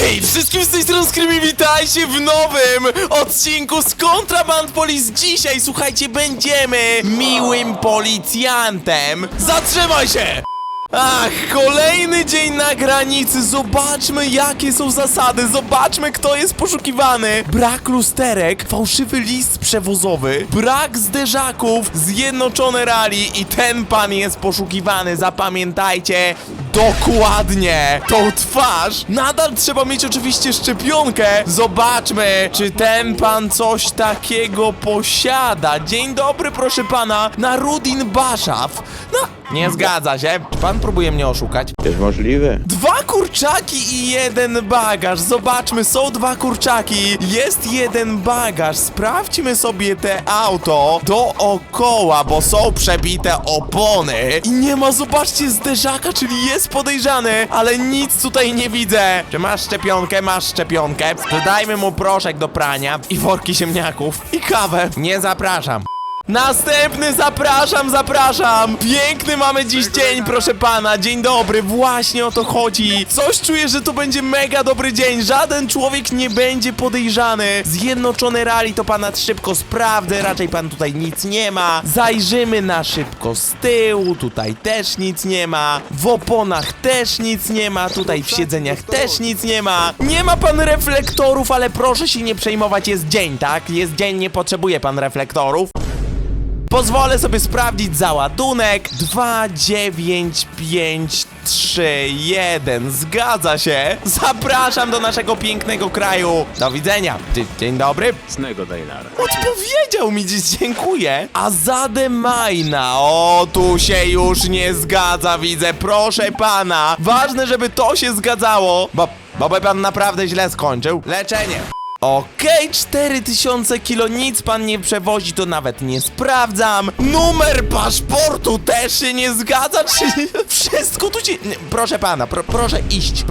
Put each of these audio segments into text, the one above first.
Hej, wszystkim z tej strony Skrymi, witajcie w nowym odcinku z Kontraband Police. Dzisiaj, słuchajcie, będziemy miłym policjantem. Zatrzymaj się! Ach, kolejny dzień na granicy. Zobaczmy, jakie są zasady. Zobaczmy, kto jest poszukiwany. Brak lusterek, fałszywy list przewozowy, brak zderzaków, zjednoczone rali i ten pan jest poszukiwany. Zapamiętajcie dokładnie tą twarz. Nadal trzeba mieć oczywiście szczepionkę. Zobaczmy, czy ten pan coś takiego posiada. Dzień dobry, proszę pana. Narudin Baszaw. No, nie zgadza się. Pan próbuje mnie oszukać? Jest możliwe. Dwa kurczaki i jeden bagaż. Zobaczmy, są dwa kurczaki. Jest jeden bagaż. Sprawdźmy sobie te auto dookoła, bo są przebite opony. I nie ma, zobaczcie, zderzaka, czyli jest podejrzany, ale nic tutaj nie widzę. Czy masz szczepionkę? Masz szczepionkę. Sprzedajmy mu proszek do prania i worki ziemniaków i kawę. Nie zapraszam. Następny zapraszam, zapraszam! Piękny mamy dziś dzień, proszę pana. Dzień dobry, właśnie o to chodzi. Coś czuję, że to będzie mega dobry dzień. Żaden człowiek nie będzie podejrzany. Zjednoczone rali to pana szybko sprawdzę. Raczej pan tutaj nic nie ma. Zajrzymy na szybko z tyłu. Tutaj też nic nie ma. W oponach też nic nie ma. Tutaj w siedzeniach też nic nie ma. Nie ma pan reflektorów, ale proszę się nie przejmować. Jest dzień, tak? Jest dzień, nie potrzebuje pan reflektorów. Pozwolę sobie sprawdzić załadunek 29531. Zgadza się. Zapraszam do naszego pięknego kraju. Do widzenia. Dzie- Dzień dobry. Snego Dejnar. Odpowiedział mi dziś, dziękuję. Azade Majna. O, tu się już nie zgadza, widzę. Proszę pana. Ważne, żeby to się zgadzało, bo, bo by pan naprawdę źle skończył. Leczenie. Okej, 4000 kilo, nic pan nie przewozi, to nawet nie sprawdzam. Numer paszportu też się nie zgadza, czy wszystko tu się... Proszę pana, pro, proszę iść.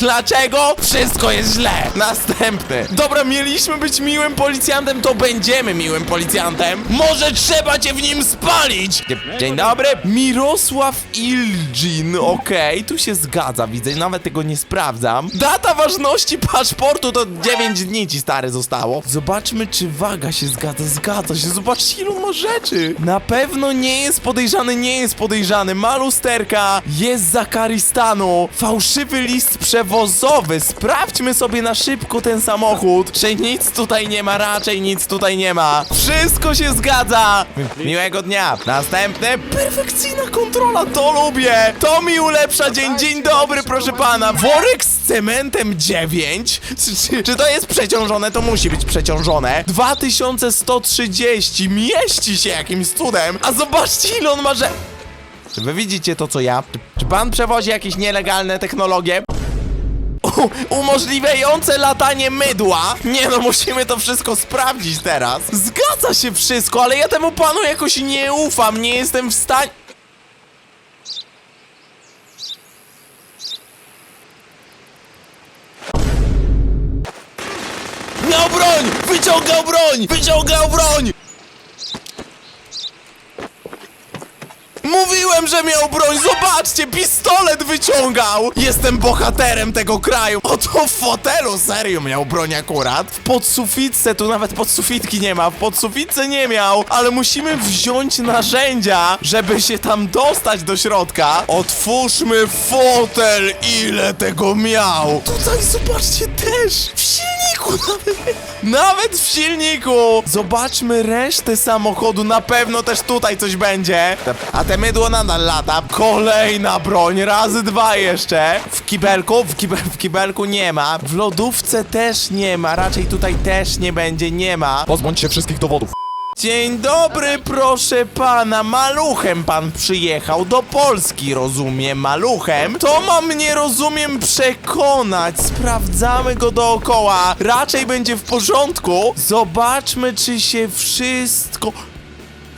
Dlaczego? Wszystko jest źle. Następny. Dobra, mieliśmy być miłym policjantem, to będziemy miłym policjantem. Może trzeba cię w nim spalić. Dzie- Dzień dobry. Mirosław Ilgin, okej, tu się zgadza, widzę, nawet tego nie sprawdzam. Data ważności paszportu to 9 dni ci stary zostało. Zobaczmy, czy waga się zgadza, zgadza się, zobaczcie ilu ma rzeczy. Na pewno nie jest podejrzany, nie jest podejrzany. Ma lusterka, jest z Zakaristanu, fałszywy list przewozowy. Sprawdźmy sobie na szybko ten samochód, czy nic tutaj nie ma, raczej nic tutaj nie ma. Wszystko się zgadza. Miłego dnia. Następny. Perfekcyjna kontrola, to lubię. To mi ulepsza dzień. Dzień dobry, proszę pana. Worek z cementem 9? Czy, czy, czy to jest przeciążone? To musi być przeciążone. 2130. Mieści się jakimś cudem. A zobaczcie, ile on ma, że... Czy wy widzicie to, co ja? Czy, pan przewozi jakieś nielegalne technologie? Umożliwiające latanie mydła. Nie no, musimy to wszystko sprawdzić teraz. Zgadza się wszystko, ale ja temu panu jakoś nie ufam. Nie jestem w stanie. Miał broń! Wyciągał broń! Wyciągał broń! Mówiłem, że miał broń! Zobaczcie, pistolet wyciągał! Jestem bohaterem tego kraju! Oto w fotelu, serio miał broń akurat. W podsufitce, tu nawet podsufitki nie ma, w podsufitce nie miał, ale musimy wziąć narzędzia, żeby się tam dostać do środka. Otwórzmy fotel, ile tego miał! Tutaj zobaczcie też! W silniku nawet! Nawet w silniku! Zobaczmy resztę samochodu, na pewno też tutaj coś będzie. A te mydło nadal lata. Kolejna broń, razy dwa jeszcze. W kibelku? W, w kibelku nie ma. W lodówce też nie ma, raczej tutaj też nie będzie, nie ma. Pozbądź się wszystkich dowodów. Dzień dobry, proszę pana. Maluchem pan przyjechał do Polski, rozumiem, maluchem. To ma mnie, rozumiem, przekonać. Sprawdzamy go dookoła. Raczej będzie w porządku. Zobaczmy, czy się wszystko.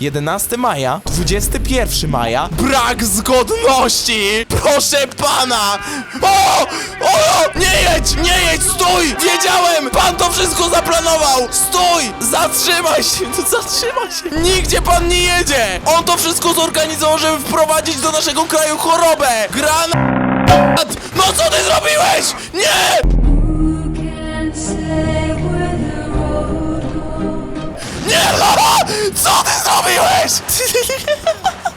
11 maja, 21 maja, brak zgodności! Proszę pana! O! O! Nie jedź! Nie jedź! Stój! Wiedziałem! Pan to wszystko zaplanował! Stój! Zatrzymaj się! Zatrzymaj się! Nigdzie pan nie jedzie! On to wszystko zorganizował, żeby wprowadzić do naszego kraju chorobę! Granat! No co ty zrobiłeś? Nie! Co ty zrobiłeś?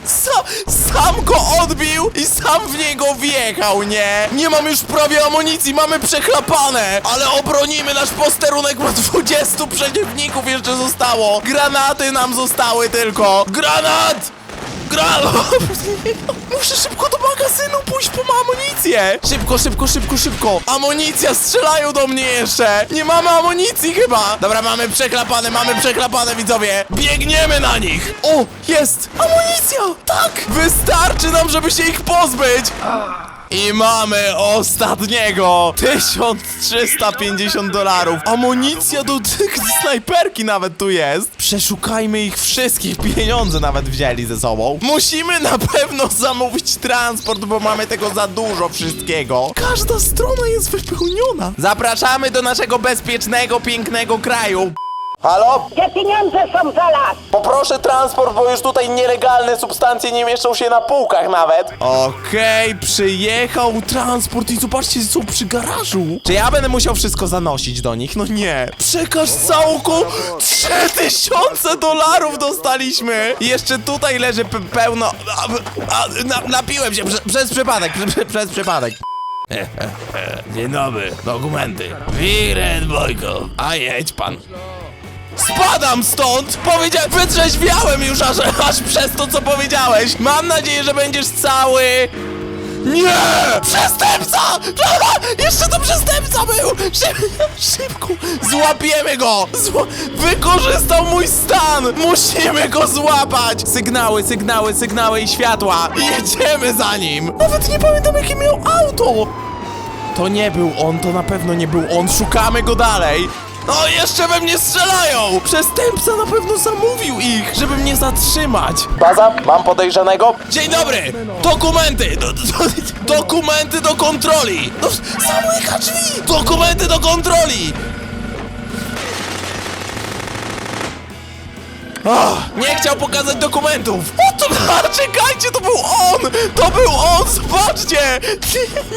Sam, sam go odbił i sam w niego wjechał, nie? Nie mam już prawie amunicji, mamy przechlapane! Ale obronimy nasz posterunek, bo 20 przeciwników jeszcze zostało! Granaty nam zostały tylko! Granat! Granat! Muszę szybko do magazynu pójść po amunicję! Szybko, szybko, szybko, szybko! Amunicja, strzelają do mnie jeszcze! Nie mamy amunicji chyba! Dobra, mamy przeklapane, mamy przeklapane, widzowie! Biegniemy na nich! O, jest! Amunicja! Tak! Wystarczy nam, żeby się ich pozbyć! I mamy ostatniego! 1350 dolarów. Amunicja do tych snajperki nawet tu jest. Przeszukajmy ich wszystkich. Pieniądze nawet wzięli ze sobą. Musimy na pewno zamówić transport, bo mamy tego za dużo wszystkiego. Każda strona jest wypełniona. Zapraszamy do naszego bezpiecznego, pięknego kraju. Halo? Te pieniądze są za las. Poproszę transport, bo już tutaj nielegalne substancje nie mieszczą się na półkach nawet. Okej, przyjechał transport i zobaczcie, są przy garażu. Czy ja będę musiał wszystko zanosić do nich? No nie. Przekaż całką 3000 dolarów dostaliśmy. I jeszcze tutaj leży pe- pełno... A, a, na, napiłem się prze, przez przypadek, prze, prze, przez przypadek. Dzień dobry, dokumenty. Wired Bojko. A jedź pan. Spadam stąd! Powiedziałem, wytrzeźwiałem już aż, aż przez to, co powiedziałeś! Mam nadzieję, że będziesz cały... Nie! Przestępca! Jeszcze to przestępca był! Szyb, szybko! Złapiemy go! Zła wykorzystał mój stan! Musimy go złapać! Sygnały, sygnały, sygnały i światła! Jedziemy za nim! Nawet nie pamiętam, jakie miał auto! To nie był on, to na pewno nie był on. Szukamy go dalej. O, jeszcze we mnie strzelają! Przestępca na pewno zamówił ich, żeby mnie zatrzymać. Baza, mam podejrzanego. Dzień dobry! Dokumenty! Do, do, dokumenty do kontroli! No, zamyka drzwi! Dokumenty do kontroli! Nie chciał pokazać dokumentów! O to, czekajcie, to był on! To był on, zobaczcie!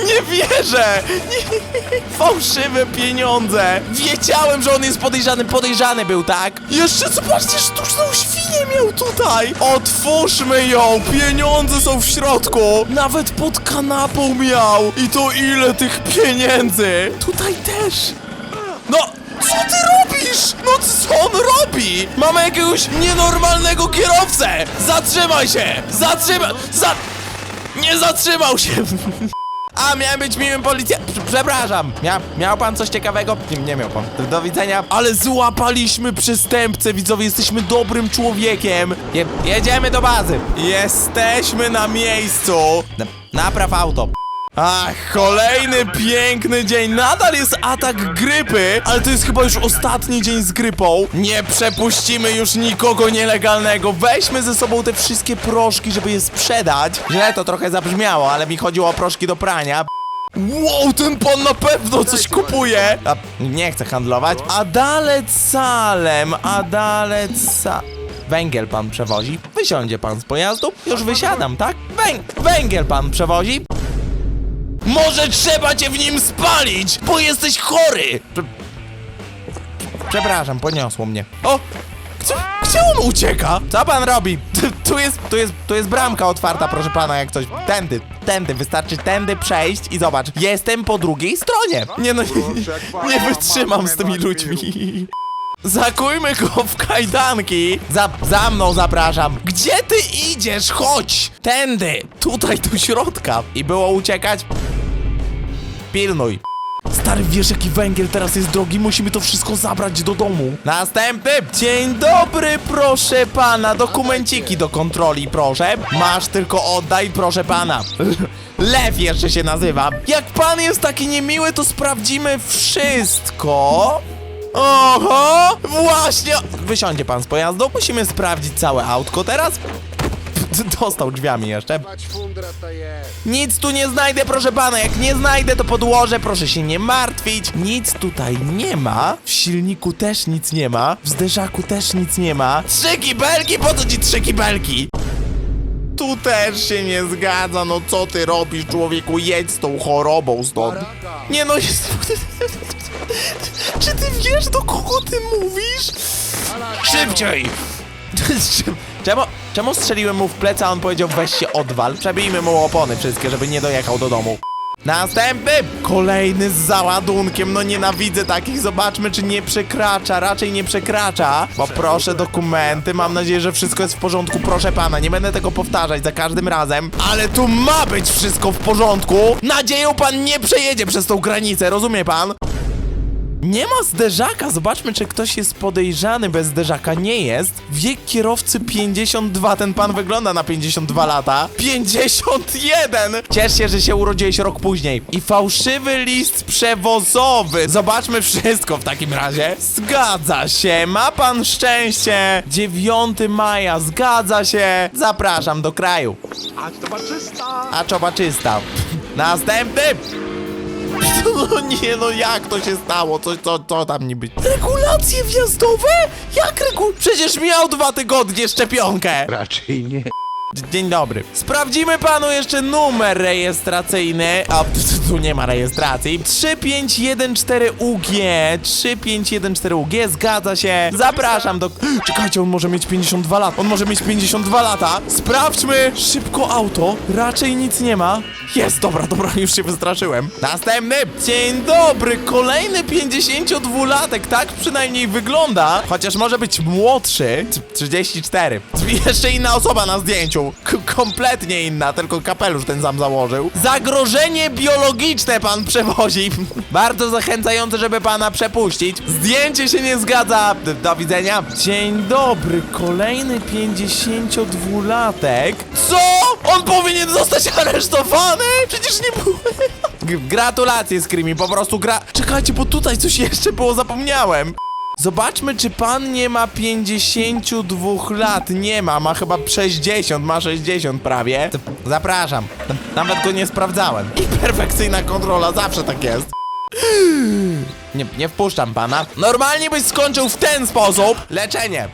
Nie wierzę! Nie, fałszywe pieniądze! Wiedziałem, że on jest podejrzany, podejrzany był, tak? Jeszcze zobaczcie, sztuczną świnię miał tutaj! Otwórzmy ją! Pieniądze są w środku! Nawet pod kanapą miał! I to ile tych pieniędzy? Tutaj też! No, co ty robisz? No co on robi? Mamy jakiegoś nienormalnego kierowcę! Zatrzymaj się! Zatrzymaj... Za... Nie zatrzymał się! A, miałem być miłym policjantem. Przepraszam. Mia miał pan coś ciekawego? Nie, nie miał pan. Do widzenia. Ale złapaliśmy przestępcę, widzowie. Jesteśmy dobrym człowiekiem. Je jedziemy do bazy. Jesteśmy na miejscu. Na napraw auto. Ach, kolejny piękny dzień. Nadal jest atak grypy, ale to jest chyba już ostatni dzień z grypą. Nie przepuścimy już nikogo nielegalnego. Weźmy ze sobą te wszystkie proszki, żeby je sprzedać. Źle to trochę zabrzmiało, ale mi chodziło o proszki do prania. Wow, ten pan na pewno coś kupuje! A, nie chcę handlować. Adale Salem, Adale Sa... Węgiel pan przewozi? Wysiądzie pan z pojazdu? Już wysiadam, tak? Węg węgiel pan przewozi? Może trzeba cię w nim spalić, bo jesteś chory! Prze Przepraszam, poniosło mnie. O! Gdzie, gdzie on ucieka? Co pan robi? Tu, tu jest, tu jest, tu jest bramka otwarta, proszę pana, jak coś. Tędy, tędy, wystarczy tędy przejść i zobacz, jestem po drugiej stronie. Nie no, nie, nie wytrzymam z tymi ludźmi. Zakujmy go w kajdanki. Za, za mną zapraszam. Gdzie ty idziesz? Chodź! Tędy! Tutaj do środka. I było uciekać? Pilnuj. Stary, wiesz jaki węgiel teraz jest drogi? Musimy to wszystko zabrać do domu. Następny! Dzień dobry, proszę pana. Dokumenciki do kontroli, proszę. Masz tylko oddaj, proszę pana. Lew jeszcze się nazywa. Jak pan jest taki niemiły, to sprawdzimy wszystko. Oho! Właśnie! Wysiądzie pan z pojazdu. Musimy sprawdzić całe autko teraz. Dostał drzwiami jeszcze. Nic tu nie znajdę, proszę pana. Jak nie znajdę, to podłożę. Proszę się nie martwić. Nic tutaj nie ma. W silniku też nic nie ma. W zderzaku też nic nie ma. Trzy kibelki? Po co ci trzy kibelki? Tu też się nie zgadza. No co ty robisz, człowieku? Jedź z tą chorobą stąd. Nie no, jest... Czy ty wiesz, do kogo ty mówisz? Szybciej! Czemu, czemu strzeliłem mu w plecy, a on powiedział weź się odwal? Przebijmy mu opony wszystkie, żeby nie dojechał do domu. Następny! Kolejny z załadunkiem, no nienawidzę takich, zobaczmy czy nie przekracza, raczej nie przekracza Bo proszę dokumenty, mam nadzieję, że wszystko jest w porządku, proszę pana, nie będę tego powtarzać za każdym razem Ale tu ma być wszystko w porządku! Nadzieją pan nie przejedzie przez tą granicę, rozumie pan? Nie ma zderzaka, zobaczmy czy ktoś jest podejrzany. Bez zderzaka, nie jest. Wiek kierowcy 52, ten pan wygląda na 52 lata. 51! Ciesz się, że się urodziłeś rok później. I fałszywy list przewozowy. Zobaczmy wszystko w takim razie. Zgadza się, ma pan szczęście. 9 maja, zgadza się. Zapraszam do kraju. A to! A czoba czysta Następny! No nie, no jak to się stało? Co, co, co tam niby? Regulacje wjazdowe? Jak regu... Przecież miał dwa tygodnie szczepionkę! Raczej nie. Dzień dobry. Sprawdzimy panu jeszcze numer rejestracyjny. A, tu, nie ma rejestracji. 3514 UG. 3514 UG, zgadza się. Zapraszam do... Czekajcie, on może mieć 52 lata. On może mieć 52 lata. Sprawdźmy szybko auto. Raczej nic nie ma. Jest, dobra, dobra, już się wystraszyłem. Następny. Dzień dobry, kolejny 52-latek, tak przynajmniej wygląda. Chociaż może być młodszy. T- 34. Jeszcze inna osoba na zdjęciu. K kompletnie inna, tylko kapelusz ten sam założył. Zagrożenie biologiczne pan przewozi. Bardzo zachęcające, żeby pana przepuścić. Zdjęcie się nie zgadza. Do widzenia. Dzień dobry, kolejny 52-latek. Co? On powinien zostać aresztowany? Przecież nie był... Gratulacje, Screamy, po prostu gra... Czekajcie, bo tutaj coś jeszcze było, zapomniałem. Zobaczmy, czy pan nie ma 52 lat. Nie ma, ma chyba 60, ma 60 prawie. Zapraszam. Nawet go nie sprawdzałem. I perfekcyjna kontrola, zawsze tak jest. Nie, nie wpuszczam pana. Normalnie byś skończył w ten sposób. Leczenie.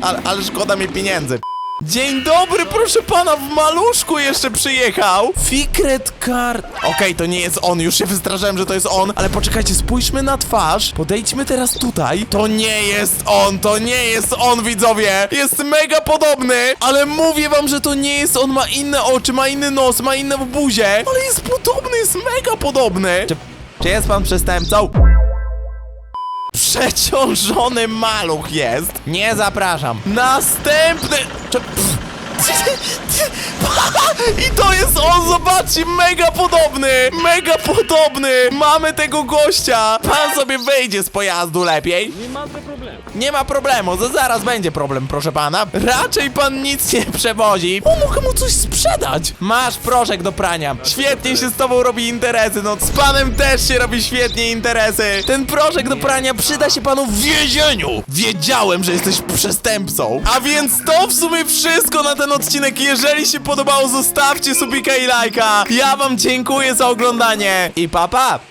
Ale, ale szkoda mi pieniędzy. Dzień dobry, proszę pana, w maluszku jeszcze przyjechał. Secret Card. Okej, to nie jest on, już się wystraszyłem, że to jest on, ale poczekajcie, spójrzmy na twarz. Podejdźmy teraz tutaj. To nie jest on, to nie jest on, widzowie. Jest mega podobny, ale mówię wam, że to nie jest on. Ma inne oczy, ma inny nos, ma inne buzie, ale jest podobny, jest mega podobny. Czy, czy jest pan przestępcą? Przeciążony maluch jest. Nie zapraszam. Następny. Cze- I to jest on, zobaczcie, mega podobny, mega podobny. Mamy tego gościa. Pan sobie wyjdzie z pojazdu lepiej. Nie ma problemu. Nie ma problemu, to zaraz będzie problem, proszę pana. Raczej pan nic nie przewozi. O, mogę mu coś sprzedać. Masz proszek do prania. Świetnie się z tobą robi interesy, no z panem też się robi świetnie interesy. Ten proszek do prania przyda się panu w więzieniu. Wiedziałem, że jesteś przestępcą. A więc to w sumie wszystko na ten odcinek. Jeżeli się podobało, zostawcie subika i lajka. Ja wam dziękuję za oglądanie i papa. Pa.